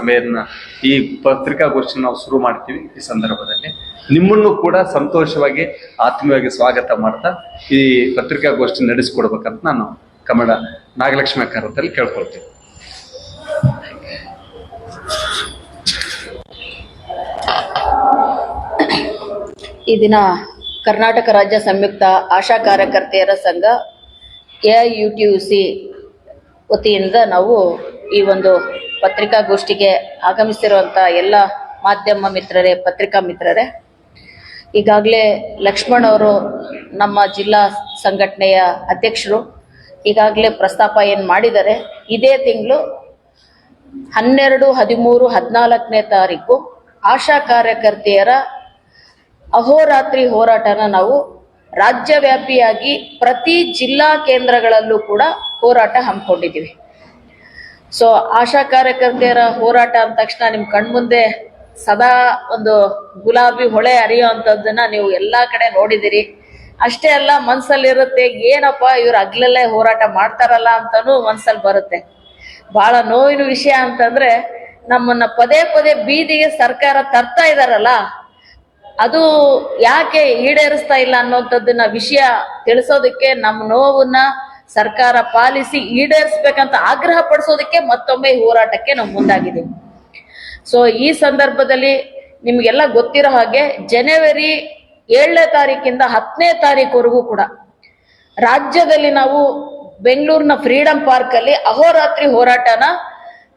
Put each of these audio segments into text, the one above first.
ಸಭೆಯನ್ನ ಈ ಪತ್ರಿಕಾಗೋಷ್ಠಿ ನಾವು ಶುರು ಮಾಡ್ತೀವಿ ಈ ಸಂದರ್ಭದಲ್ಲಿ. ನಿಮ್ಮನ್ನು ಕೂಡ ಸಂತೋಷವಾಗಿ, ಆತ್ಮೀಯವಾಗಿ ಸ್ವಾಗತ ಮಾಡ್ತಾ ಈ ಪತ್ರಿಕಾಗೋಷ್ಠಿ ನಡೆಸಿಕೊಡ್ಬೇಕಂತ ನಾನು ಕನ್ನಡ ನಾಗಲಕ್ಷ್ಮಿ ಅಕ್ಕರದಲ್ಲಿ ಕೇಳ್ಕೊಳ್ತೀನಿ. ಈ ದಿನ ಕರ್ನಾಟಕ ರಾಜ್ಯ ಸಂಯುಕ್ತ ಆಶಾ ಕಾರ್ಯಕರ್ತೆಯರ ಸಂಘ A U T U C ವತಿಯಿಂದ ನಾವು ಈ ಒಂದು ಪತ್ರಿಕಾಗೋಷ್ಠಿಗೆ ಆಗಮಿಸಿರುವಂಥ ಎಲ್ಲ ಮಾಧ್ಯಮ ಮಿತ್ರರೇ, ಪತ್ರಿಕಾ ಮಿತ್ರರೇ, ಈಗಾಗಲೇ ಲಕ್ಷ್ಮಣ್ ಅವರು ನಮ್ಮ ಜಿಲ್ಲಾ ಸಂಘಟನೆಯ ಅಧ್ಯಕ್ಷರು ಈಗಾಗಲೇ ಪ್ರಸ್ತಾಪ ಏನು ಮಾಡಿದ್ದಾರೆ, ಇದೇ ತಿಂಗಳು ಹನ್ನೆರಡು, ಹದಿಮೂರು, ಹದಿನಾಲ್ಕನೇ ತಾರೀಕು ಆಶಾ ಕಾರ್ಯಕರ್ತೆಯರ ಅಹೋರಾತ್ರಿ ಹೋರಾಟನ ನಾವು ರಾಜ್ಯವ್ಯಾಪಿಯಾಗಿ ಪ್ರತಿ ಜಿಲ್ಲಾ ಕೇಂದ್ರಗಳಲ್ಲೂ ಕೂಡ ಹೋರಾಟ ಹಮ್ಮಿಕೊಂಡಿದ್ದೀವಿ. ಸೊ ಆಶಾ ಕಾರ್ಯಕರ್ತೆಯರ ಹೋರಾಟ ಅಂದ ತಕ್ಷಣ ನಿಮ್ಮ ಕಣ್ಮುಂದೆ ಸದಾ ಒಂದು ಗುಲಾಬಿ ಹೊಳೆ ಅರಿಯುವಂತದ್ದನ್ನ ನೀವು ಎಲ್ಲಾ ಕಡೆ ನೋಡಿದಿರಿ. ಅಷ್ಟೇ ಅಲ್ಲ, ಮನ್ಸಲ್ಲಿರುತ್ತೆ ಏನಪ್ಪ ಇವ್ರು ಅಗ್ಲಲ್ಲೇ ಹೋರಾಟ ಮಾಡ್ತಾರಲ್ಲ ಅಂತಾನೂ ಮನ್ಸಲ್ಲಿ ಬರುತ್ತೆ. ಬಹಳ ನೋವಿನ ವಿಷಯ ಅಂತಂದ್ರೆ ನಮ್ಮನ್ನ ಪದೇ ಪದೇ ಬೀದಿಗೆ ಸರ್ಕಾರ ತರ್ತಾ ಇದಾರಲ್ಲ, ಅದು ಯಾಕೆ ಈಡೇರಿಸ್ತಾ ಇಲ್ಲ ಅನ್ನೋಂಥದ್ದನ್ನ ವಿಷಯ ತಿಳಿಸೋದಕ್ಕೆ ನಮ್ಮ ನೋವನ್ನ ಸರ್ಕಾರ ಪಾಲಿಸಿ ಈಡೇರಿಸ್ಬೇಕಂತ ಆಗ್ರಹ ಪಡಿಸೋದಕ್ಕೆ ಮತ್ತೊಮ್ಮೆ ಹೋರಾಟಕ್ಕೆ ನಾವು ಮುಂದಾಗಿದ್ದೀವಿ. ಸೊ ಈ ಸಂದರ್ಭದಲ್ಲಿ ನಿಮ್ಗೆಲ್ಲ ಗೊತ್ತಿರೋ ಹಾಗೆ ಜನವರಿ ಏಳನೇ ತಾರೀಕಿಂದ ಹತ್ತನೇ ತಾರೀಕುವರೆಗೂ ಕೂಡ ರಾಜ್ಯದಲ್ಲಿ ನಾವು ಬೆಂಗಳೂರಿನ ಫ್ರೀಡಂ ಪಾರ್ಕ್ ಅಲ್ಲಿ ಅಹೋರಾತ್ರಿ ಹೋರಾಟನ,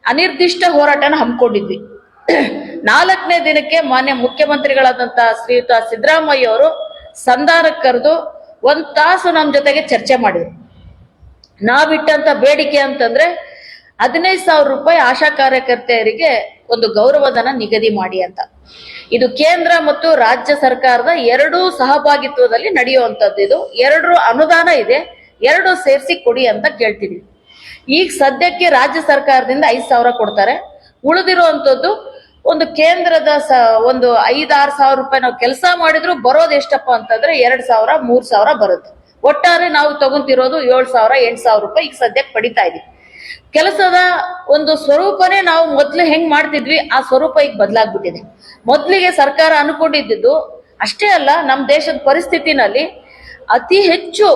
ಅನಿರ್ದಿಷ್ಟ ಹೋರಾಟನ ಹಮ್ಮಿಕೊಂಡಿದ್ವಿ. ನಾಲ್ಕನೇ ದಿನಕ್ಕೆ ಮಾನ್ಯ ಮುಖ್ಯಮಂತ್ರಿಗಳಾದಂತ ಶ್ರೀಯುತ ಸಿದ್ದರಾಮಯ್ಯ ಅವರು ಸಂಧಾನಕ್ಕೆ ಕರೆದು ಒಂದ್ ತಾಸು ನಮ್ಮ ಜೊತೆಗೆ ಚರ್ಚೆ ಮಾಡಿದ್ರು. ನಾವಿಟ್ಟಂತ ಬೇಡಿಕೆ ಅಂತಂದ್ರೆ ಹದಿನೈದು ಸಾವಿರ ರೂಪಾಯಿ ಆಶಾ ಕಾರ್ಯಕರ್ತೆಯರಿಗೆ ಒಂದು ಗೌರವಧನ ನಿಗದಿ ಮಾಡಿ ಅಂತ. ಇದು ಕೇಂದ್ರ ಮತ್ತು ರಾಜ್ಯ ಸರ್ಕಾರದ ಎರಡೂ ಸಹಭಾಗಿತ್ವದಲ್ಲಿ ನಡೆಯುವಂಥದ್ದು ಇದು. ಎರಡು ಅನುದಾನ ಇದೆ, ಎರಡು ಸೇರಿಸಿ ಕೊಡಿ ಅಂತ ಕೇಳ್ತೀನಿ ಈಗ ಸದ್ಯಕ್ಕೆ ರಾಜ್ಯ ಸರ್ಕಾರದಿಂದ ಐದು ಸಾವಿರ ಕೊಡ್ತಾರೆ. ಉಳಿದಿರುವಂತದ್ದು ಒಂದು ಕೇಂದ್ರದ ಸ, ಒಂದು ಐದಾರು ಸಾವಿರ ರೂಪಾಯಿ ನಾವು ಕೆಲಸ ಮಾಡಿದ್ರು ಬರೋದು ಎಷ್ಟಪ್ಪ ಅಂತಂದ್ರೆ ಎರಡ್ ಸಾವಿರ, ಮೂರ್ ಸಾವಿರ ಬರುತ್ತೆ. ಒಟ್ಟಾರೆ ನಾವು ತಗೊಂತಿರೋದು ಏಳ್ ಸಾವಿರ, ಎಂಟು ಸಾವಿರ ರೂಪಾಯಿ ಈಗ ಸದ್ಯಕ್ಕೆ ಪಡಿತಾ ಇದೀವಿ. ಕೆಲಸದ ಒಂದು ಸ್ವರೂಪನೇ ನಾವು ಮೊದ್ಲು ಹೆಂಗ್ ಮಾಡ್ತಿದ್ವಿ, ಆ ಸ್ವರೂಪ ಈಗ ಬದಲಾಗ್ಬಿಟ್ಟಿದೆ. ಮೊದ್ಲಿಗೆ ಸರ್ಕಾರ ಅನ್ಕೊಂಡಿದ್ದು ಅಷ್ಟೇ ಅಲ್ಲ ನಮ್ಮ ದೇಶದ ಪರಿಸ್ಥಿತಿನಲ್ಲಿ ಅತಿ ಹೆಚ್ಚು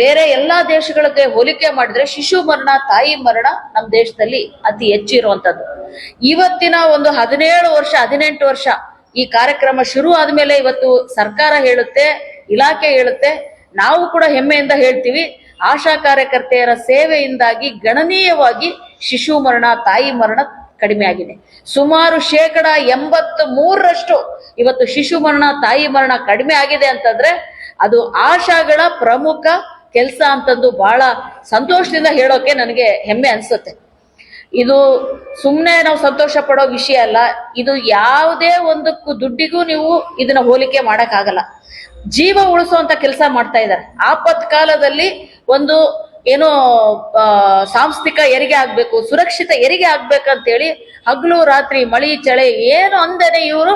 ಬೇರೆ ಎಲ್ಲಾ ದೇಶಗಳಿಗೆ ಹೋಲಿಕೆ ಮಾಡಿದ್ರೆ ಶಿಶು ಮರಣ, ತಾಯಿ ಮರಣ ನಮ್ಮ ದೇಶದಲ್ಲಿ ಅತಿ ಹೆಚ್ಚು ಇರುವಂತದ್ದು ಇವತ್ತಿನ ಒಂದು ಹದಿನೇಳು ವರ್ಷ, ಹದಿನೆಂಟು ವರ್ಷ ಈ ಕಾರ್ಯಕ್ರಮ ಶುರು ಆದ್ಮೇಲೆ ಇವತ್ತು ಸರ್ಕಾರ ಹೇಳುತ್ತೆ, ಇಲಾಖೆ ಹೇಳುತ್ತೆ ನಾವು ಕೂಡ ಹೆಮ್ಮೆಯಿಂದ ಹೇಳ್ತೀವಿ, ಆಶಾ ಕಾರ್ಯಕರ್ತೆಯರ ಸೇವೆಯಿಂದಾಗಿ ಗಣನೀಯವಾಗಿ ಶಿಶು ಮರಣ, ತಾಯಿ ಮರಣ ಕಡಿಮೆ ಆಗಿದೆ. ಸುಮಾರು ಶೇಕಡ ಎಂಬತ್ ಮೂರರಷ್ಟು ಇವತ್ತು ಶಿಶು ಮರಣ, ತಾಯಿ ಮರಣ ಕಡಿಮೆ ಆಗಿದೆ ಅಂತಂದ್ರೆ ಅದು ಆಶಾಗಳ ಪ್ರಮುಖ ಕೆಲಸ ಅಂತಂದು ಬಹಳ ಸಂತೋಷದಿಂದ ಹೇಳೋಕೆ ನನಗೆ ಹೆಮ್ಮೆ ಅನ್ಸುತ್ತೆ. ಇದು ಸುಮ್ಮನೆ ನಾವು ಸಂತೋಷ ಪಡೋ ವಿಷಯ ಅಲ್ಲ. ಇದು ಯಾವುದೇ ಒಂದಕ್ಕೂ ದುಡ್ಡಿಗೂ ನೀವು ಇದನ್ನ ಹೋಲಿಕೆ ಮಾಡೋಕ್ಕಾಗಲ್ಲ. ಜೀವ ಉಳಿಸುವಂತ ಕೆಲಸ ಮಾಡ್ತಾ ಇದ್ದಾರೆ. ಆಪತ್ ಕಾಲದಲ್ಲಿ ಒಂದು ಏನೋ ಸಾಂಸ್ಥಿಕ ಹೆರಿಗೆ ಆಗ್ಬೇಕು, ಸುರಕ್ಷಿತ ಹೆರಿಗೆ ಆಗ್ಬೇಕಂತೇಳಿ ಹಗಲು, ರಾತ್ರಿ, ಮಳಿ, ಚಳಿ, ಏನು ಅಂದರೆ ಇವರು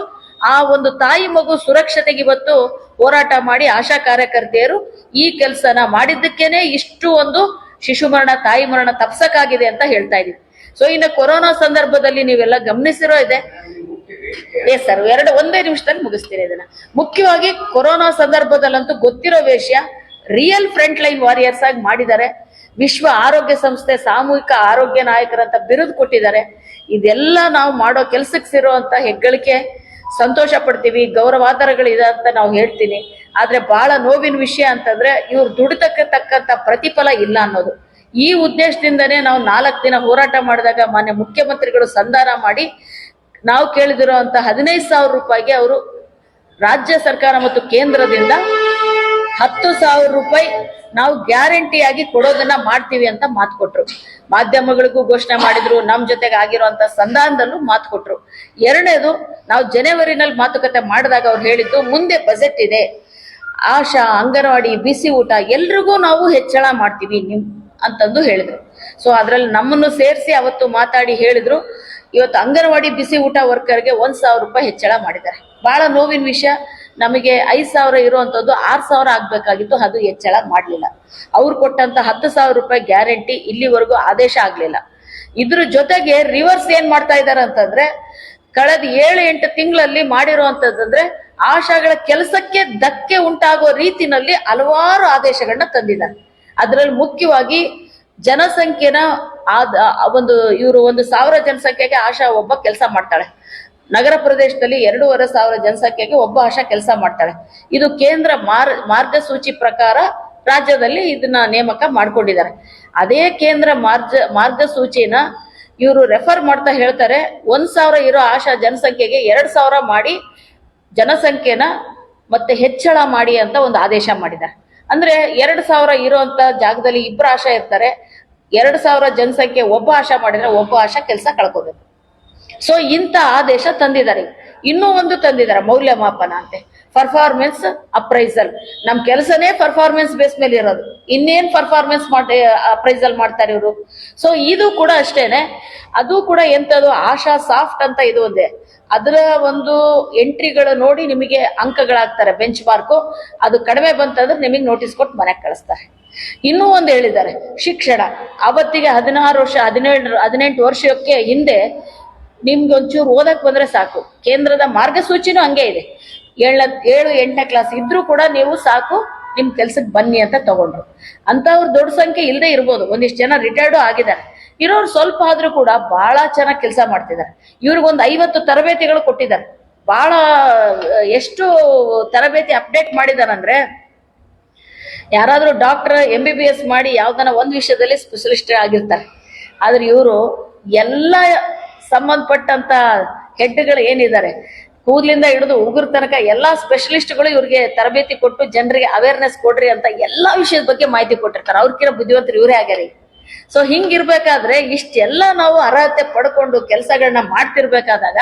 ಆ ಒಂದು ತಾಯಿ ಮಗು ಸುರಕ್ಷತೆಗೆ ಇವತ್ತು ಹೋರಾಟ ಮಾಡಿ ಆಶಾ ಕಾರ್ಯಕರ್ತೆಯರು ಈ ಕೆಲಸನ ಮಾಡಿದ್ದಕ್ಕೇನೆ ಇಷ್ಟು ಒಂದು ಶಿಶು ಮರಣ, ತಾಯಿ ಮರಣ ತಪ್ಸಕ್ಕಾಗಿದೆ ಅಂತ ಹೇಳ್ತಾ ಇದೀವಿ ಸೊ ಇನ್ನು ಕೊರೋನಾ ಸಂದರ್ಭದಲ್ಲಿ ನೀವೆಲ್ಲ ಗಮನಿಸಿರೋ ಇದೆ. ಎಸ್ ಸರ್ ಎರಡು, ಒಂದೇ ನಿಮಿಷದಲ್ಲಿ ಮುಗಿಸ್ತೀನಿ ಇದನ್ನ. ಮುಖ್ಯವಾಗಿ ಕೊರೋನಾ ಸಂದರ್ಭದಲ್ಲಂತೂ ಗೊತ್ತಿರೋ ವಿಷಯ ರಿಯಲ್ ಫ್ರಂಟ್ ಲೈನ್ ವಾರಿಯರ್ಸ್ ಆಗಿ ಮಾಡಿದ್ದಾರೆ. ವಿಶ್ವ ಆರೋಗ್ಯ ಸಂಸ್ಥೆ, ಸಾಮೂಹಿಕ ಆರೋಗ್ಯ ನಾಯಕರಂತ ಬಿರುದು ಕೊಟ್ಟಿದ್ದಾರೆ. ಇದೆಲ್ಲ ನಾವು ಮಾಡೋ ಕೆಲ್ಸಕ್ಕೆ ಸಿರುವಂತ ಹೆಗ್ಗಳಿಕೆ. ಸಂತೋಷ ಪಡ್ತೀವಿ ಗೌರವಾಧಾರಗಳಿದೆ ಅಂತ ನಾವು ಹೇಳ್ತೀನಿ. ಆದ್ರೆ ಬಹಳ ನೋವಿನ ವಿಷಯ ಅಂತಂದ್ರೆ ಇವ್ರು ದುಡಿತಕ್ಕ ತಕ್ಕಂತ ಪ್ರತಿಫಲ ಇಲ್ಲ ಅನ್ನೋದು. ಈ ಉದ್ದೇಶದಿಂದನೇ ನಾವು ನಾಲ್ಕು ದಿನ ಹೋರಾಟ ಮಾಡಿದಾಗ ಮಾನ್ಯ ಮುಖ್ಯಮಂತ್ರಿಗಳು ಸಂಧಾನ ಮಾಡಿ ನಾವು ಕೇಳಿದಿರುವಂತ ಹದಿನೈದು ಸಾವಿರ ರೂಪಾಯಿಗೆ ಅವರು ರಾಜ್ಯ ಸರ್ಕಾರ ಮತ್ತು ಕೇಂದ್ರದಿಂದ ಹತ್ತು ಸಾವಿರ ರೂಪಾಯಿ ನಾವು ಗ್ಯಾರಂಟಿಯಾಗಿ ಕೊಡೋದನ್ನ ಮಾಡ್ತೀವಿ ಅಂತ ಮಾತು ಕೊಟ್ರು. ಮಾಧ್ಯಮಗಳಿಗೂ ಘೋಷಣೆ ಮಾಡಿದ್ರು, ನಮ್ ಜೊತೆಗೆ ಆಗಿರುವಂತ ಸಂಧಾನದಲ್ಲೂ ಮಾತು ಕೊಟ್ರು. ಎರಡನೇದು, ನಾವು ಜನವರಿನಲ್ಲಿ ಮಾತುಕತೆ ಮಾಡಿದಾಗ ಅವ್ರು ಹೇಳಿದ್ದು, ಮುಂದೆ ಬಜೆಟ್ ಇದೆ. ಆಶಾ, ಅಂಗನವಾಡಿ, ಬಿಸಿ ಊಟ, ಎಲ್ರಿಗೂ ನಾವು ಹೆಚ್ಚಳ ಮಾಡ್ತೀವಿ. ನಿಮ್ ಅಂತಂದು ಹೇಳಿದ್ರು. ಸೊ ಅದ್ರಲ್ಲಿ ನಮ್ಮನ್ನು ಸೇರಿಸಿ ಅವತ್ತು ಮಾತಾಡಿ ಹೇಳಿದ್ರು, ಇವತ್ತು ಅಂಗನವಾಡಿ ಬಿಸಿ ಊಟ ವರ್ಕರ್ಗೆ ಒಂದ್ ಸಾವಿರ ರೂಪಾಯಿ ಹೆಚ್ಚಳ ಮಾಡಿದ್ದಾರೆ. ಬಹಳ ನೋವಿನ ವಿಷಯ, ನಮಗೆ ಐದ್ ಸಾವಿರ ಇರುವಂತದ್ದು ಆರ್ ಸಾವಿರ ಆಗ್ಬೇಕಾಗಿತ್ತು, ಅದು ಹೆಚ್ಚಳ ಮಾಡ್ಲಿಲ್ಲ. ಅವ್ರು ಕೊಟ್ಟಂತ ಹತ್ತು ಸಾವಿರ ರೂಪಾಯಿ ಗ್ಯಾರಂಟಿ ಇಲ್ಲಿವರೆಗೂ ಆದೇಶ ಆಗ್ಲಿಲ್ಲ. ಇದ್ರ ಜೊತೆಗೆ ರಿವರ್ಸ್ ಏನ್ ಮಾಡ್ತಾ ಇದಾರೆ ಅಂತಂದ್ರೆ, ಕಳೆದ ಏಳು ಎಂಟು ತಿಂಗಳಲ್ಲಿ ಮಾಡಿರುವಂತದ್ದಂದ್ರೆ, ಆಶಾಗಳ ಕೆಲಸಕ್ಕೆ ಧಕ್ಕೆ ಉಂಟಾಗುವ ರೀತಿನಲ್ಲಿ ಹಲವಾರು ಆದೇಶಗಳನ್ನ ತಂದಿದ್ದಾರೆ. ಅದರಲ್ಲಿ ಮುಖ್ಯವಾಗಿ ಜನಸಂಖ್ಯೆನ ಆದ ಒಂದು, ಇವರು ಒಂದು ಸಾವಿರ ಜನಸಂಖ್ಯೆಗೆ ಆಶಾ ಒಬ್ಬ ಕೆಲಸ ಮಾಡ್ತಾಳೆ. ನಗರ ಪ್ರದೇಶದಲ್ಲಿ ಎರಡೂವರೆ ಸಾವಿರ ಜನಸಂಖ್ಯೆಗೆ ಒಬ್ಬ ಆಶಾ ಕೆಲಸ ಮಾಡ್ತಾಳೆ. ಇದು ಕೇಂದ್ರ ಮಾರ್, ಮಾರ್ಗಸೂಚಿ ಪ್ರಕಾರ ರಾಜ್ಯದಲ್ಲಿ ಇದನ್ನ ನೇಮಕ ಮಾಡ್ಕೊಂಡಿದ್ದಾರೆ. ಅದೇ ಕೇಂದ್ರ ಮಾರ್ಜ, ಮಾರ್ಗಸೂಚಿನ ಇವರು ರೆಫರ್ ಮಾಡ್ತಾ ಹೇಳ್ತಾರೆ, ಒಂದ್ ಸಾವಿರ ಇರೋ ಆಶಾ ಜನಸಂಖ್ಯೆಗೆ ಎರಡ್ ಸಾವಿರ ಮಾಡಿ ಜನಸಂಖ್ಯೆನ ಮತ್ತೆ ಹೆಚ್ಚಳ ಮಾಡಿ ಅಂತ ಒಂದು ಆದೇಶ ಮಾಡಿದ್ದಾರೆ. ಅಂದ್ರೆ ಎರಡ್ ಸಾವಿರ ಇರುವಂತ ಜಾಗದಲ್ಲಿ ಇಬ್ಬರು ಆಶಾ ಇರ್ತಾರೆ. ಎರಡ್ ಸಾವಿರ ಜನಸಂಖ್ಯೆ ಒಬ್ಬ ಆಶಾ ಮಾಡಿದ್ರೆ ಒಬ್ಬ ಆಶಾ ಕೆಲಸ ಕಳ್ಕೋಬೇಕು. ಸೊ ಇಂಥ ಆದೇಶ ತಂದಿದ್ದಾರೆ. ಇನ್ನೂ ಒಂದು ತಂದಿದ್ದಾರೆ ಮೌಲ್ಯಮಾಪನ ಅಂತೆ. ಪರ್ಫಾರ್ಮೆನ್ಸ್ ಅಪ್ರೈಸಲ್ ನಮ್ ಕೆಲಸನೇ ಪರ್ಫಾರ್ಮೆನ್ಸ್ ಬೇಸ್ ಮೇಲೆ ಇರೋದು. ಇನ್ನೇನ್ ಪರ್ಫಾರ್ಮೆನ್ಸ್ ಮಾಡಿ ಅಪ್ರೈಸಲ್ ಮಾಡ್ತಾರೆ ಇವರು. ಸೊ ಇದು ಕೂಡ ಅಷ್ಟೇನೆ. ಅದು ಕೂಡ ಎಂತದು ಆಶಾ ಸಾಫ್ಟ್ ಅಂತ ಇದು ಒಂದೇ. ಅದರ ಒಂದು ಎಂಟ್ರಿಗಳು ನೋಡಿ ನಿಮಗೆ ಅಂಕಗಳಾಗ್ತಾರೆ ಬೆಂಚ್ ಮಾರ್ಕು ಅದು ಕಡಿಮೆ ಬಂತಂದ್ರೆ ನಿಮಗೆ ನೋಟಿಸ್ ಕೊಟ್ಟು ಮನೆಗೆ ಕಳಿಸ್ತಾರೆ. ಇನ್ನೂ ಒಂದು ಹೇಳಿದ್ದಾರೆ. ಶಿಕ್ಷಣ. ಅವತ್ತಿಗೆ ಹದಿನಾರು ವರ್ಷ, ಹದಿನೇಳು, ಹದಿನೆಂಟು ವರ್ಷಕ್ಕೆ ಹಿಂದೆ ನಿಮ್ಗೆ ಒಂಚೂರು ಓದಕ್ ಬಂದ್ರೆ ಸಾಕು. ಕೇಂದ್ರದ ಮಾರ್ಗಸೂಚಿನೂ ಹಂಗೆ ಇದೆ. ಏಳ, ಏಳು ಎಂಟನೇ ಕ್ಲಾಸ್ ಇದ್ರೂ ಕೂಡ ನೀವು ಸಾಕು, ನಿಮ್ ಕೆಲ್ಸಕ್ಕೆ ಬನ್ನಿ ಅಂತ ತಗೊಂಡ್ರು. ಅಂತವ್ರು ದೊಡ್ಡ ಸಂಖ್ಯೆ ಇಲ್ಲದೆ ಇರ್ಬೋದು, ಒಂದಿಷ್ಟು ಜನ ರಿಟೈರ್ಡು ಆಗಿದ್ದಾರೆ. ಇರೋರು ಸ್ವಲ್ಪ ಆದ್ರೂ ಕೂಡ ಬಹಳ ಚೆನ್ನಾಗಿ ಕೆಲಸ ಮಾಡ್ತಿದ್ದಾರೆ. ಇವ್ರಿಗೊಂದು ಐವತ್ತು ತರಬೇತಿಗಳು ಕೊಟ್ಟಿದ್ದಾರೆ. ಬಹಳ ಎಷ್ಟು ತರಬೇತಿ ಅಪ್ಡೇಟ್ ಮಾಡಿದಾರಂದ್ರೆ ಯಾರಾದ್ರೂ doctor M B B S ಮಾಡಿ ಯಾವ್ದನ ಒಂದ್ ವಿಷಯದಲ್ಲಿ ಸ್ಪೆಷಲಿಸ್ಟ್ ಆಗಿರ್ತಾರೆ. ಆದ್ರೆ ಇವರು ಎಲ್ಲ ಸಂಬಂಧಪಟ್ಟಂತ ಹೆಡ್ಗಳು ಏನಿದ್ದಾರೆ ಕೂದ್ಲಿಂದ ಹಿಡಿದು ಉಗುರ್ ತನಕ ಎಲ್ಲಾ ಸ್ಪೆಷಲಿಸ್ಟ್ಗಳು ಇವ್ರಿಗೆ ತರಬೇತಿ ಕೊಟ್ಟು ಜನರಿಗೆ ಅವೇರ್ನೆಸ್ ಕೊಡ್ರಿ ಅಂತ ಎಲ್ಲಾ ವಿಷಯದ ಬಗ್ಗೆ ಮಾಹಿತಿ ಕೊಟ್ಟಿರ್ತಾರೆ. ಅವ್ರಕಿನ ಬುದ್ಧಿವಂತರು ಇವರೇ ಆಗ್ಯಾರಿ. ಸೊ ಹಿಂಗಿರ್ಬೇಕಾದ್ರೆ ಇಷ್ಟೆಲ್ಲ ನಾವು ಅರ್ಹತೆ ಪಡ್ಕೊಂಡು ಕೆಲಸಗಳನ್ನ ಮಾಡ್ತಿರ್ಬೇಕಾದಾಗ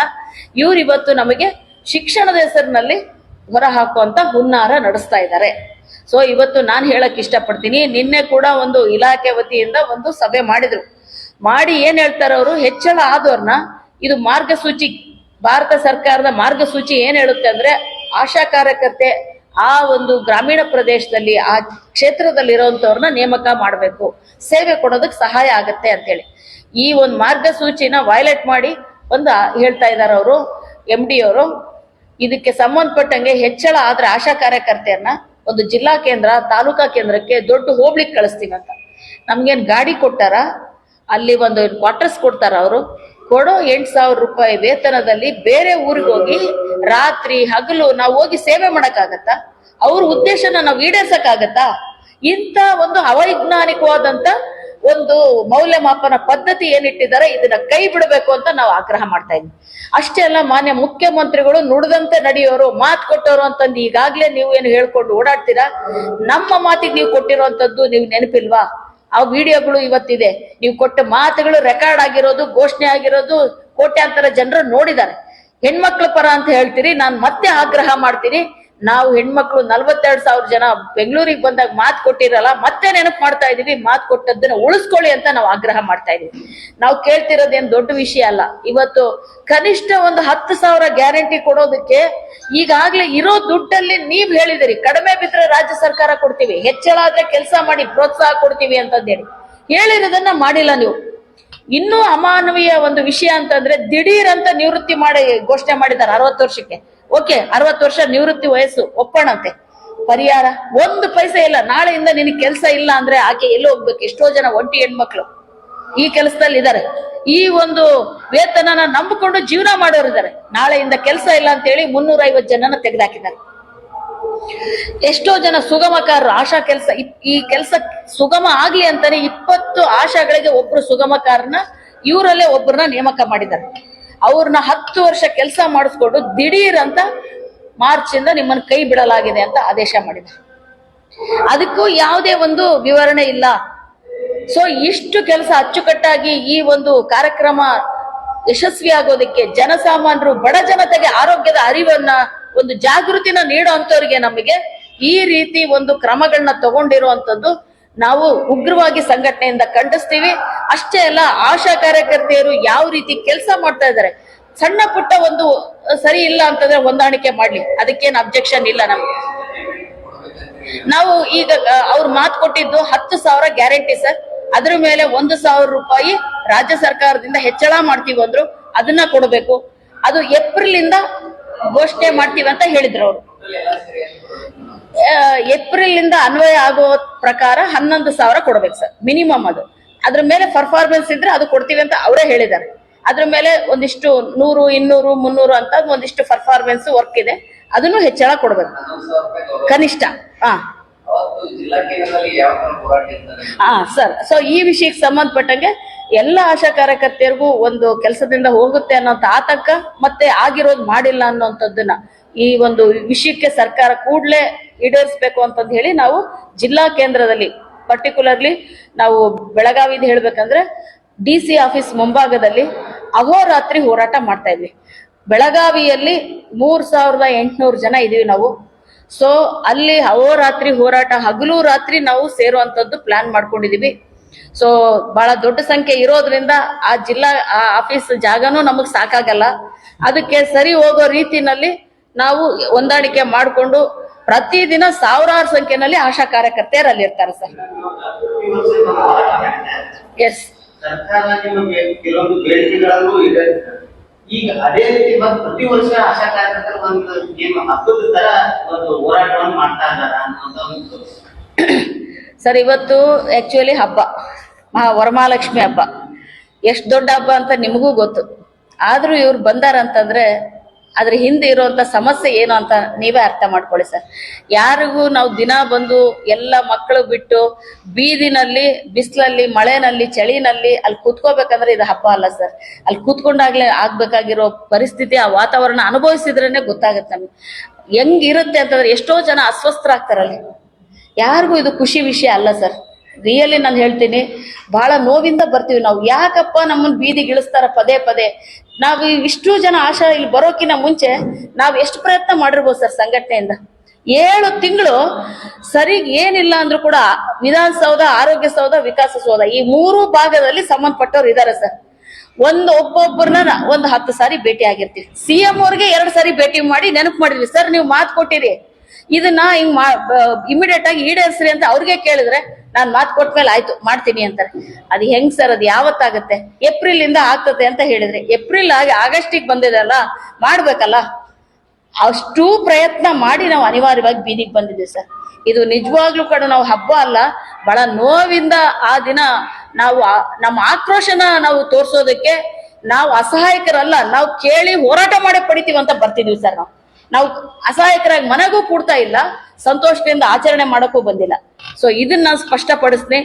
ಇವ್ರು ಇವತ್ತು ನಮಗೆ ಶಿಕ್ಷಣದ ಹೆಸರಿನಲ್ಲಿ ಹೊರ ಹಾಕುವಂತ ಹುನ್ನಾರ ನಡೆಸ್ತಾ ಇದ್ದಾರೆ ಸೊ ಇವತ್ತು ನಾನು ಹೇಳಕ್ ಇಷ್ಟಪಡ್ತೀನಿ. ನಿನ್ನೆ ಕೂಡ ಒಂದು ಇಲಾಖೆ ವತಿಯಿಂದ ಒಂದು ಸಭೆ ಮಾಡಿದ್ರು. ಮಾಡಿ ಏನ್ ಹೇಳ್ತಾರೆ ಅವರು ಹೆಚ್ಚಳ ಆದವ್ರನ್ನ ಇದು ಮಾರ್ಗಸೂಚಿ ಭಾರತ ಸರ್ಕಾರದ ಮಾರ್ಗಸೂಚಿ ಏನ್ ಹೇಳುತ್ತೆ ಅಂದ್ರೆ ಆಶಾ ಕಾರ್ಯಕರ್ತೆ ಆ ಒಂದು ಗ್ರಾಮೀಣ ಪ್ರದೇಶದಲ್ಲಿ, ಆ ಕ್ಷೇತ್ರದಲ್ಲಿ ಇರೋವಂಥವ್ರನ್ನ ನೇಮಕ ಮಾಡಬೇಕು. ಸೇವೆ ಕೊಡೋದಕ್ಕೆ ಸಹಾಯ ಆಗತ್ತೆ ಅಂತೇಳಿ. ಈ ಒಂದು ಮಾರ್ಗಸೂಚಿನ ವೈಲೇಟ್ ಮಾಡಿ ಒಂದು ಹೇಳ್ತಾ ಇದ್ದಾರೆ ಅವರು ಎಂ ಡಿ ಅವರು. ಇದಕ್ಕೆ ಸಂಬಂಧಪಟ್ಟಂಗೆ ಹೆಚ್ಚಳ ಆದ್ರೆ ಆಶಾ ಕಾರ್ಯಕರ್ತೆಯನ್ನ ಒಂದು ಜಿಲ್ಲಾ ಕೇಂದ್ರ, ತಾಲೂಕಾ ಕೇಂದ್ರಕ್ಕೆ ದೊಡ್ಡ ಹೋಗ್ಲಿಕ್ಕೆ ಕಳಿಸ್ತೀವಿ ಅಂತ. ನಮ್ಗೇನು ಗಾಡಿ ಕೊಟ್ಟಾರ? ಅಲ್ಲಿ ಒಂದು ಕ್ವಾರ್ಟರ್ಸ್ ಕೊಡ್ತಾರ ಅವರು. ಕೊಡೋ ಎಂಟು ಸಾವಿರ ರೂಪಾಯಿ ವೇತನದಲ್ಲಿ ಬೇರೆ ಊರಿಗೆ ಹೋಗಿ ರಾತ್ರಿ ಹಗಲು ನಾವು ಹೋಗಿ ಸೇವೆ ಮಾಡಕ್ಕಾಗತ್ತಾ? ಅವ್ರ ಉದ್ದೇಶನ ನಾವು ಈಡೇರ್ಸಕ್ಕಾಗತ್ತಾ? ಇಂಥ ಒಂದು ಅವೈಜ್ಞಾನಿಕವಾದಂತ ಒಂದು ಮೌಲ್ಯಮಾಪನ ಪದ್ಧತಿ ಏನಿಟ್ಟಿದ್ದಾರೆ ಇದನ್ನ ಕೈ ಬಿಡಬೇಕು ಅಂತ ನಾವು ಆಗ್ರಹ ಮಾಡ್ತಾ ಇದ್ವಿ. ಅಷ್ಟೇ ಅಲ್ಲ, ಮಾನ್ಯ ಮುಖ್ಯಮಂತ್ರಿಗಳು ನುಡಿದಂತೆ ನಡೆಯೋರು, ಮಾತು ಕೊಟ್ಟವರು ಅಂತಂದು ಈಗಾಗ್ಲೇ ನೀವು ಏನು ಹೇಳ್ಕೊಂಡು ಓಡಾಡ್ತೀರಾ? ನಮ್ಮ ಮಾತಿಗೆ ನೀವು ಕೊಟ್ಟಿರುವಂತದ್ದು ನೀವು ನೆನಪಿಲ್ವಾ? ಆ ವಿಡಿಯೋಗಳು ಇವತ್ತಿದೆ. ನೀವು ಕೊಟ್ಟ ಮಾತುಗಳು ರೆಕಾರ್ಡ್ ಆಗಿರೋದು, ಘೋಷಣೆ ಆಗಿರೋದು, ಕೋಟ್ಯಾಂತರ ಜನರು ನೋಡಿದ್ದಾರೆ. ಹೆಣ್ಮಕ್ಳ ಪರ ಅಂತ ಹೇಳ್ತೀರಿ, ನಾನು ಮತ್ತೆ ಆಗ್ರಹ ಮಾಡ್ತೀನಿ. ನಾವು ಹೆಣ್ಮಕ್ಳು ನಲ್ವತ್ತೆರಡು ಸಾವಿರ ಜನ ಬೆಂಗಳೂರಿಗೆ ಬಂದಾಗ ಮಾತು ಕೊಟ್ಟಿರಲ್ಲ, ಮತ್ತೆ ನೆನಪು ಮಾಡ್ತಾ ಇದೀವಿ, ಮಾತು ಕೊಟ್ಟದ್ದನ್ನ ಉಳಿಸ್ಕೊಳ್ಳಿ ಅಂತ ನಾವು ಆಗ್ರಹ ಮಾಡ್ತಾ ಇದೀವಿ. ನಾವು ಕೇಳ್ತಿರೋದೇನು ದೊಡ್ಡ ವಿಷಯ ಅಲ್ಲ. ಇವತ್ತು ಕನಿಷ್ಠ ಒಂದು ಹತ್ತು ಸಾವಿರ ಗ್ಯಾರಂಟಿ ಕೊಡೋದಕ್ಕೆ ಈಗಾಗ್ಲೇ ಇರೋ ದುಡ್ಡಲ್ಲಿ ನೀವ್ ಹೇಳಿದಿರಿ, ಕಡಿಮೆ ಬಿದ್ರೆ ರಾಜ್ಯ ಸರ್ಕಾರ ಕೊಡ್ತೀವಿ, ಹೆಚ್ಚಳ ಆದ್ರೆ ಕೆಲಸ ಮಾಡಿ ಪ್ರೋತ್ಸಾಹ ಕೊಡ್ತೀವಿ ಅಂತಂದೇಳಿ. ಹೇಳಿರೋದನ್ನ ಮಾಡಿಲ್ಲ ನೀವು. ಇನ್ನೂ ಅಮಾನವೀಯ ಒಂದು ವಿಷಯ ಅಂತಂದ್ರೆ ದಿಢೀರ್ ಅಂತ ನಿವೃತ್ತಿ ಮಾಡಿ ಘೋಷಣೆ ಮಾಡಿದ್ದಾರೆ ಅರವತ್ತು ವರ್ಷಕ್ಕೆ. ಓಕೆ, ಅರವತ್ತು ವರ್ಷ ನಿವೃತ್ತಿ ವಯಸ್ಸು, ಒಪ್ಪಣಂತೆ. ಪರಿಹಾರ, ಒಂದು ಪೈಸೆ ಇಲ್ಲ. ನಾಳೆಯಿಂದ ನಿನಗೆ ಕೆಲಸ ಇಲ್ಲ ಅಂದ್ರೆ ಆಕೆ ಎಲ್ಲಿ ಹೋಗ್ಬೇಕು? ಎಷ್ಟೋ ಜನ ಒಂಟಿ ಹೆಣ್ಮಕ್ಳು ಈ ಕೆಲಸದಲ್ಲಿ ಇದ್ದಾರೆ ಈ ಒಂದು ವೇತನನ ನಂಬಿಕೊಂಡು ಜೀವನ ಮಾಡೋರು ಇದ್ದಾರೆ ನಾಳೆಯಿಂದ ಕೆಲಸ ಇಲ್ಲ ಅಂತ ಹೇಳಿ ಮುನ್ನೂರ ಐವತ್ತು ಜನನ ತೆಗೆದಾಕಿದ್ದಾರೆ. ಎಷ್ಟೋ ಜನ ಸುಗಮಕಾರರು, ಆಶಾ ಕೆಲಸ ಈ ಕೆಲಸ ಸುಗಮ ಆಗ್ಲಿ ಅಂತಾನೆ ಇಪ್ಪತ್ತು ಆಶಾಗಳಿಗೆ ಒಬ್ರು ಸುಗಮಕಾರನ ಇವರಲ್ಲೇ ಒಬ್ಬರನ್ನ ನೇಮಕ ಮಾಡಿದ್ದಾರೆ. ಅವ್ರನ್ನ ಹತ್ತು ವರ್ಷ ಕೆಲಸ ಮಾಡಿಸ್ಕೊಂಡು ದಿಢೀರ್ ಅಂತ ಮಾರ್ಚ್ ಇಂದ ನಿಮ್ಮನ್ನ ಕೈ ಬಿಡಲಾಗಿದೆ ಅಂತ ಆದೇಶ ಮಾಡಿದ್ದಾರೆ ಅದಕ್ಕೂ ಯಾವುದೇ ಒಂದು ವಿವರಣೆ ಇಲ್ಲ. ಸೊ ಇಷ್ಟು ಕೆಲಸ ಅಚ್ಚುಕಟ್ಟಾಗಿ ಈ ಒಂದು ಕಾರ್ಯಕ್ರಮ ಯಶಸ್ವಿ ಆಗೋದಕ್ಕೆ ಜನಸಾಮಾನ್ಯರು ಬಡ ಜನತೆಗೆ ಆರೋಗ್ಯದ ಅರಿವನ್ನ, ಒಂದು ಜಾಗೃತಿನ ನೀಡುವಂತವ್ರಿಗೆ ನಮಗೆ ಈ ರೀತಿ ಒಂದು ಕ್ರಮಗಳನ್ನ ತಗೊಂಡಿರುವಂತದ್ದು ನಾವು ಉಗ್ರವಾಗಿ ಸಂಘಟನೆಯಿಂದ ಖಂಡಿಸ್ತೀವಿ. ಅಷ್ಟೇ ಅಲ್ಲ, ಆಶಾ ಕಾರ್ಯಕರ್ತೆಯರು ಯಾವ ರೀತಿ ಕೆಲಸ ಮಾಡ್ತಾ ಇದ್ದಾರೆ? ಸಣ್ಣ ಪುಟ್ಟ ಒಂದು ಸರಿ ಇಲ್ಲ ಅಂತಂದ್ರೆ ಹೊಂದಾಣಿಕೆ ಮಾಡ್ಲಿ. ಅದಕ್ಕೇನು ಅಬ್ಜೆಕ್ಷನ್ ಇಲ್ಲ ನಮ್ಗೆ. ನಾವು ಈಗ ಅವ್ರು ಮಾತು ಕೊಟ್ಟಿದ್ದು ಹತ್ತು ಸಾವಿರ ಗ್ಯಾರಂಟಿ ಸರ್ ಅದ್ರ ಮೇಲೆ ಒಂದು ಸಾವಿರ ರೂಪಾಯಿ ರಾಜ್ಯ ಸರ್ಕಾರದಿಂದ ಹೆಚ್ಚಳ ಮಾಡ್ತೀವಿ ಅಂದ್ರು, ಅದನ್ನ ಕೊಡಬೇಕು. ಅದು ಏಪ್ರಿಲ್ ಇಂದ ಘೋಷಣೆ ಮಾಡ್ತೀವಿ ಅಂತ ಹೇಳಿದ್ರು ಅವರು. ಏಪ್ರಿಲ್ ಇಂದ ಅನ್ವಯ ಆಗೋ ಪ್ರಕಾರ ಹನ್ನೊಂದು ಸಾವಿರ ಕೊಡ್ಬೇಕು ಸರ್ ಮಿನಿಮಮ್ ಅದು. ಅದ್ರ ಮೇಲೆ ಪರ್ಫಾರ್ಮೆನ್ಸ್ ಇದ್ರೆ ಅದು ಕೊಡ್ತೀವಿ ಅಂತ ಅವರೇ ಹೇಳಿದ್ದಾರೆ. ಅದ್ರ ಮೇಲೆ ಒಂದಿಷ್ಟು ನೂರು ಇನ್ನೂರು ಮುನ್ನೂರು ಅಂತ ಒಂದಿಷ್ಟು ಪರ್ಫಾರ್ಮೆನ್ಸ್ ವರ್ಕ್ ಇದೆ. ಅದನ್ನು ಹೆಚ್ಚಳ ಕೊಡ್ಬೇಕು. ಕನಿಷ್ಠ ಹಾ. ಹಾ ಸರ್ ಸೊ ಈ ವಿಷಯಕ್ಕೆ ಸಂಬಂಧಪಟ್ಟಂಗೆ ಎಲ್ಲ ಆಶಾ ಕಾರ್ಯಕರ್ತೆಯರಿಗೂ ಒಂದು ಕೆಲಸದಿಂದ ಹೋಗುತ್ತೆ ಅನ್ನೋಂಥ ಆತಂಕ ಮತ್ತೆ ಆಗಿರೋದು ಮಾಡಿಲ್ಲ ಅನ್ನೋಂಥದ್ದನ್ನ ಈ ಒಂದು ವಿಷಯಕ್ಕೆ ಸರ್ಕಾರ ಕೂಡಲೇ ಈಡೇರಿಸ್ಬೇಕು ಅಂತಂದು ಹೇಳಿ ನಾವು ಜಿಲ್ಲಾ ಕೇಂದ್ರದಲ್ಲಿ ಪರ್ಟಿಕ್ಯುಲರ್ಲಿ ನಾವು ಬೆಳಗಾವಿದು ಹೇಳ್ಬೇಕಂದ್ರೆ ಡಿ ಸಿ ಆಫೀಸ್ ಮುಂಭಾಗದಲ್ಲಿ ಅಹೋರಾತ್ರಿ ಹೋರಾಟ ಮಾಡ್ತಾ ಇದ್ವಿ. ಬೆಳಗಾವಿಯಲ್ಲಿ ಮೂರ್ ಸಾವಿರದ ಎಂಟುನೂರು ಜನ ಇದೀವಿ ನಾವು. ಸೊ ಅಲ್ಲಿ ಅಹೋರಾತ್ರಿ ಹೋರಾಟ, ಹಗಲು ರಾತ್ರಿ ನಾವು ಸೇರುವಂತದ್ದು ಪ್ಲಾನ್ ಮಾಡ್ಕೊಂಡಿದೀವಿ. ಸೊ ಬಹಳ ದೊಡ್ಡ ಸಂಖ್ಯೆ ಇರೋದ್ರಿಂದ ಆ ಜಿಲ್ಲಾ ಆಫೀಸ್ ಜಾಗನೂ ನಮಗ್ ಸಾಕಾಗಲ್ಲ. ಅದಕ್ಕೆ ಸರಿ ಹೋಗೋ ರೀತಿನಲ್ಲಿ ನಾವು ಹೊಂದಾಣಿಕೆ ಮಾಡಿಕೊಂಡು ಪ್ರತಿದಿನ ಸಾವಿರಾರು ಸಂಖ್ಯೆನಲ್ಲಿ ಆಶಾ ಕಾರ್ಯಕರ್ತೆಯರು ಅಲ್ಲಿ ಇರ್ತಾರೆ ಸರ್. ಎಸ್ ಸರ್ಕಾರ ನಿಮಗೆ ಕೆಲವೊಂದು ಬೇಡಿಕೆಗಳಲ್ಲೂ ಇದೆ. ಈಗ ಅದೇ ರೀತಿ ಮತ್ತೆ ಪ್ರತಿ ವರ್ಷ ಆಶಾ ಕಾರ್ಯಕರ್ತರು ಒಂದು ಏನು ಹಬ್ಬದ ತರ ಒಂದು ಹೋರಾಟವನ್ನು ಮಾಡ್ತಾ ಇದ್ದಾರ ಅನ್ನೋದು ಒಂದು ಸರ್ ಇವತ್ತು ಆಕ್ಚುಲಿ ಹಬ್ಬ ಮಹಾ ವರಮಹಾಲಕ್ಷ್ಮಿ ಹಬ್ಬ. ಎಷ್ಟು ದೊಡ್ಡ ಹಬ್ಬ ಅಂತ ನಿಮಗೂ ಗೊತ್ತು. ಆದ್ರೂ ಇವ್ರು ಬಂದಾರ ಅಂತಂದ್ರೆ ಅದ್ರ ಹಿಂದೆ ಇರುವಂತ ಸಮಸ್ಯೆ ಏನು ಅಂತ ನೀವೇ ಅರ್ಥ ಮಾಡ್ಕೊಳ್ಳಿ ಸರ್. ಯಾರಿಗೂ ನಾವು ದಿನ ಬಂದು ಎಲ್ಲ ಮಕ್ಕಳು ಬಿಟ್ಟು ಬೀದಿನಲ್ಲಿ, ಬಿಸಿಲಲ್ಲಿ, ಮಳೆನಲ್ಲಿ, ಚಳಿನಲ್ಲಿ ಅಲ್ಲಿ ಕೂತ್ಕೋಬೇಕಂದ್ರೆ ಇದು ಹಬ್ಬ ಅಲ್ಲ ಸರ್. ಅಲ್ಲಿ ಕೂತ್ಕೊಂಡಾಗ್ಲೇ ಆಗ್ಬೇಕಾಗಿರೋ ಪರಿಸ್ಥಿತಿ, ಆ ವಾತಾವರಣ ಅನುಭವಿಸಿದ್ರೇನೆ ಗೊತ್ತಾಗತ್ತೆ ನಮ್ಗೆ. ಹೆಂಗಿರುತ್ತೆ ಅಂತಂದ್ರೆ ಎಷ್ಟೋ ಜನ ಅಸ್ವಸ್ಥರಾಗ್ತಾರಲ್ಲಿ ಯಾರಿಗೂ ಇದು ಖುಷಿ ವಿಷಯ ಅಲ್ಲ ಸರ್. ರಿಯಲಿ ನಾನು ಹೇಳ್ತೀನಿ ಬಹಳ ನೋವಿಂದ ಬರ್ತೀವಿ ನಾವು. ಯಾಕಪ್ಪ ನಮ್ಮನ್ನ ಬೀದಿಗೆ ಇಳಿಸ್ತಾರ ಪದೇ ಪದೇ? ನಾವು ಇಷ್ಟು ಜನ ಆಶಾ ಇಲ್ಲಿ ಬರೋಕಿನ ಮುಂಚೆ ನಾವು ಎಷ್ಟು ಪ್ರಯತ್ನ ಮಾಡಿರ್ಬೋದು ಸರ್ ಸಂಘಟನೆಯಿಂದ? ಏಳು ತಿಂಗಳು ಸರಿ ಏನಿಲ್ಲ ಅಂದ್ರೂ ಕೂಡ ವಿಧಾನಸೌಧ ಆರೋಗ್ಯ ಸೌಧ ವಿಕಾಸ ಸೌಧ ಈ ಮೂರು ಭಾಗದಲ್ಲಿ ಸಂಬಂಧಪಟ್ಟವ್ರು ಇದ್ದಾರೆ ಸರ್. ಒಂದು ಒಬ್ಬೊಬ್ಬರನ್ನ ಒಂದು ಹತ್ತು ಸಾರಿ ಭೇಟಿ ಆಗಿರ್ತೀವಿ. ಸಿ ಎಂ ಅವ್ರಿಗೆ ಎರಡು ಸಾರಿ ಭೇಟಿ ಮಾಡಿ ನೆನಪು ಮಾಡಿದ್ವಿ. ಸರ್, ನೀವು ಮಾತು ಕೊಟ್ಟಿರಿ. ಇದನ್ನ ಹಿಂಗ್ ಇಮಿಡಿಯೇಟ್ ಆಗಿ ಈಡೇರಿಸ್ರಿ ಅಂತ ಅವ್ರಿಗೆ ಕೇಳಿದ್ರೆ ನಾನ್ ಮಾತು ಕೊಟ್ಮೇಲೆ ಆಯ್ತು, ಮಾಡ್ತೀನಿ ಅಂತಾರೆ. ಅದು ಹೆಂಗ್ ಸರ್ ಅದು ಯಾವತ್ತಾಗತ್ತೆ? ಏಪ್ರಿಲ್ ಇಂದ ಆಗ್ತದೆ ಅಂತ ಹೇಳಿದ್ರೆ, ಏಪ್ರಿಲ್ ಆಗಿ ಆಗಸ್ಟಿಗೆ ಬಂದಿದೆ ಅಲ್ಲ ಮಾಡ್ಬೇಕಲ್ಲ? ಅಷ್ಟು ಪ್ರಯತ್ನ ಮಾಡಿ ನಾವು ಅನಿವಾರ್ಯವಾಗಿ ಬೀದಿಗೆ ಬಂದಿದ್ದೀವಿ ಸರ್ ಇದು ನಿಜವಾಗ್ಲೂ ಕಡೆ ನಾವು ಹಬ್ಬ ಅಲ್ಲ, ಬಹಳ ನೋವಿಂದ ಆ ದಿನ ನಾವು ನಮ್ಮ ಆಕ್ರೋಶನ ನಾವು ತೋರಿಸೋದಕ್ಕೆ ನಾವು ಅಸಹಾಯಕರಲ್ಲ, ನಾವು ಕೇಳಿ ಹೋರಾಟ ಮಾಡಿ ಪಡಿತೀವಿ ಅಂತ ಬರ್ತಿದೀವಿ ಸರ್ ನಾವು. ನಾವು ಅಸಹಾಯಕರಾಗಿ ಮನೆಗೂ ಕೂಡ್ತಾ ಇಲ್ಲ, ಸಂತೋಷದಿಂದ ಆಚರಣೆ ಮಾಡೋಕ್ಕೂ ಬಂದಿಲ್ಲ. ಸೊ ಇದನ್ನ ನಾನು ಸ್ಪಷ್ಟಪಡಿಸ್ತೀನಿ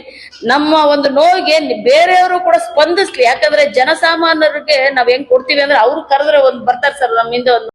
ನಮ್ಮ ಒಂದು ನೋವಿಗೆ ಬೇರೆಯವರು ಕೂಡ ಸ್ಪಂದಿಸ್ಲಿ. ಯಾಕಂದ್ರೆ ಜನಸಾಮಾನ್ಯರಿಗೆ ನಾವ್ ಹೆಂಗ್ ಕೊಡ್ತೀವಿ ಅಂದ್ರೆ ಅವ್ರು ಕರೆದ್ರೆ ಒಂದ್ ಬರ್ತಾರೆ ಸರ್ ನಮ್ಮಿಂದ ಒಂದು